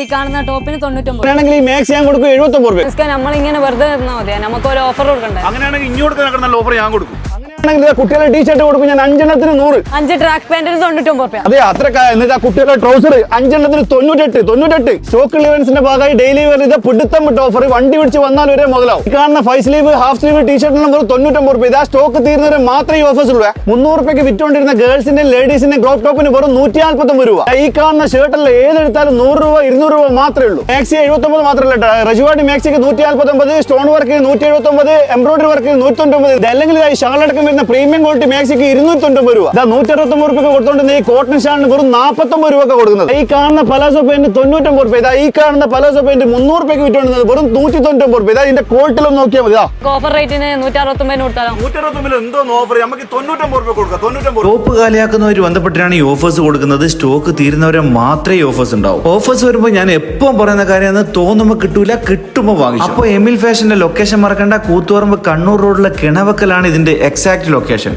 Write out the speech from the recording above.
ഈ കാണുന്ന ടോപ്പിന് തൊണ്ണൂറ്റൊമ്പത് ഈ മാക്സ് ഞാൻ കൊടുക്കും എഴുപത്തൊമ്പത് ഇസ്ക നമ്മളിങ്ങനെ വെറുതെ നിന്നാ മതി. നമുക്ക് ഒരു ഓഫർ കൊടുക്കണ്ടേ? അങ്ങനെയാണെങ്കിൽ ഇങ്ങോട്ട് നടക്കുന്ന നല്ല ഓഫർ ഞാൻ കൊടുക്കും. ഇതാ കുട്ടികളെ ടീഷർട്ട് കൊടുക്കും. ഞാൻ അഞ്ചെണ്ണത്തിന് നൂറ്. അഞ്ച് ട്രാക്ക് പാന്റിന് തൊണ്ണൂറ്റൊമ്പത് രൂപ അതെ അത്ര എന്നിട്ട് ആ കുട്ടികളുടെ ട്രൗസർ അഞ്ചെണ്ണത്തിന് തൊണ്ണൂറ്റെട്ട് തൊണ്ണൂറ്റെട്ട്. സ്റ്റോക്ക് ഇലവൻസിന്റെ ഭാഗമായി ഡെയിലി വെയർ ഇത് പിടുത്തം വിട്ട ഓഫർ വണ്ടി പിടിച്ച് വന്നാൽ വരെ മുതലാവും. ഈ കാണുന്ന ഫൈവ് സ്ലീവ് ഹാഫ് സ്ലീവ് ടീഷർട്ടിന് വെറും തൊണ്ണൂറ്റൊമ്പത് രൂപ ഇതാ സ്റ്റോക്ക് തീർന്നവരെ മാത്രമേ ഈ ഓഫേഴ്സ് ഉള്ളൂ. മുന്നൂറ് രൂപയ്ക്ക് വിറ്റുകൊണ്ടിരുന്ന ഗേൾസിന്റെ ലേഡീസിന്റെ ക്രോപ്പ് ടോപ്പിന് വെറും നൂറ്റി നാൽപ്പത്തൊമ്പത് രൂപ ഈ കാണുന്ന ഷർട്ടിൽ ഏതെടുത്താലും നൂറ് രൂപ ഇരുന്നൂറ് രൂപ മാത്രമേ ഉള്ളൂ. മാക്സി എഴുപത്തൊമ്പത് മാത്രമല്ല റജുവാടി മാക്സിക്ക് നൂറ്റി നാൽപ്പത്തൊമ്പത് സ്റ്റോൺ വർക്ക് നൂറ്റി എഴുപത്തൊമ്പത് എംബ്രോയിഡറി വർക്ക് നൂറ്റി തൊണ്ണൂറ്റൊമ്പത് അല്ലെങ്കിൽ അടക്കം വരുന്ന പ്രീമിയം ക്വാളിറ്റി മാക്സിക്ക് ഇരുന്നൂറ്റി തൊണ്ണൂറ്റൊമ്പത് രൂപ. ഇതാ നൂറ്റി അറുപത്തൊമ്പത് രൂപ കൊടുത്തോണ്ട് ഈ കോട്ടൺ ഷാളിന് വെറും നാൽപ്പത്തൊമ്പത് രൂപ കൊടുക്കുന്നത്. ഈ കാണുന്ന പലാസോ പെയിന്റ് തൊണ്ണൂറ്റൊമ്പത് രൂപ ഇതാ ഈ കാണുന്ന പലാസോ പെയിന്റ് മുന്നൂറ് രൂപയ്ക്ക് വിറ്റുകൊണ്ടിരുന്നത് വെറും നൂറ്റി തൊണ്ണൂറ്റൊമ്പത് രൂപ ഇതാ ഇതിന്റെ ക്വാളിറ്റിയിലൊന്ന് നോക്കിയാൽ മതി. ഓഫർ റേറ്റിന് നൂറ്റി അറുപത്തൊമ്പതിന് കൊടുത്താലോ? നൂറ്ററുപത്തൊമ്പതിൽ എന്തോ ഓഫർ നമുക്ക് തൊണ്ണൂറ്റൊമ്പത് രൂപ കൊടുക്കാം. തൊണ്ണൂറ്റമ്പത് രൂപ സ്റ്റോപ്പ് കാലിയാക്കുന്നവർ ബന്ധപ്പെട്ടാണ് ഈ ഓഫേഴ്സ് കൊടുക്കുന്നത്. സ്റ്റോക്ക് തീരുന്നവരെ മാത്രമേ ഓഫേഴ്സ് ഉണ്ടാവും. ഓഫേഴ്സ് വരുമ്പോൾ ഞാൻ എപ്പം പറയുന്ന കാര്യമാണ് തോന്നുമ്പോൾ കിട്ടൂല കിട്ടുമ്പോൾ വാങ്ങി അപ്പോൾ എമിൽ ഫാഷന്റെ ലൊക്കേഷൻ മറക്കണ്ട. കൂത്തുപറമ്പ് കണ്ണൂർ റോഡിലെ കിണവക്കലാണ് ഇതിന്റെ എക്സാക്ട് ലൊക്കേഷൻ